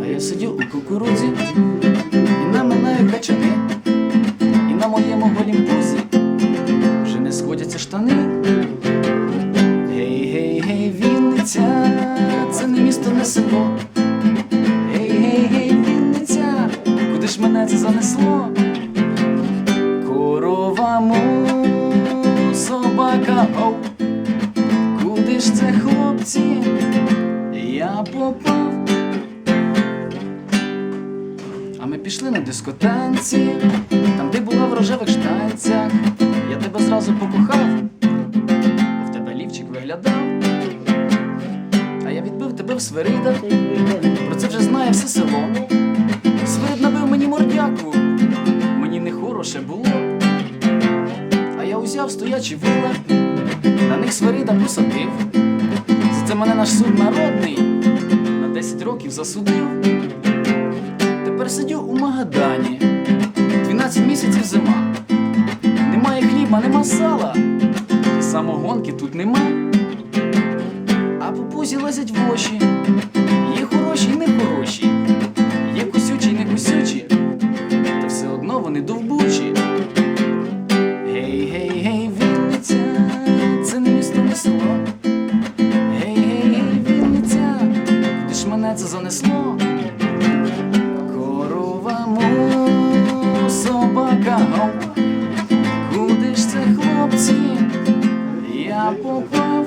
А я сидю у кукурудзі, і на мене качани, і на моєму голім пузі вже не сходяться штани. Гей, гей, гей, Вінниця, це не місто, не село. Гей, гей, гей, Вінниця, куди ж мене це занесло? Корова му, хлопці? Я попав. А ми пішли на дискотанці, там ти була в рожевих штанцях. Я тебе зразу покохав, в тебе лівчик виглядав. А я відбив тебе в свиридах, про це вже знає все село. Свирид набив мені мордяку, мені нехороше було. А я узяв стоячі вила, на них свирида посадив. Мене наш суд народний на 10 років засудив. Тепер сидю у Магадані, 12 місяців зима. Немає хліба, нема сала, і самогонки тут нема. А по пузі лазять воші, є хороші й не хороші, є кусючі й не кусючі, та все одно вони довбучі. занесло коровому собака. Куди ж це хлопці? Я попав.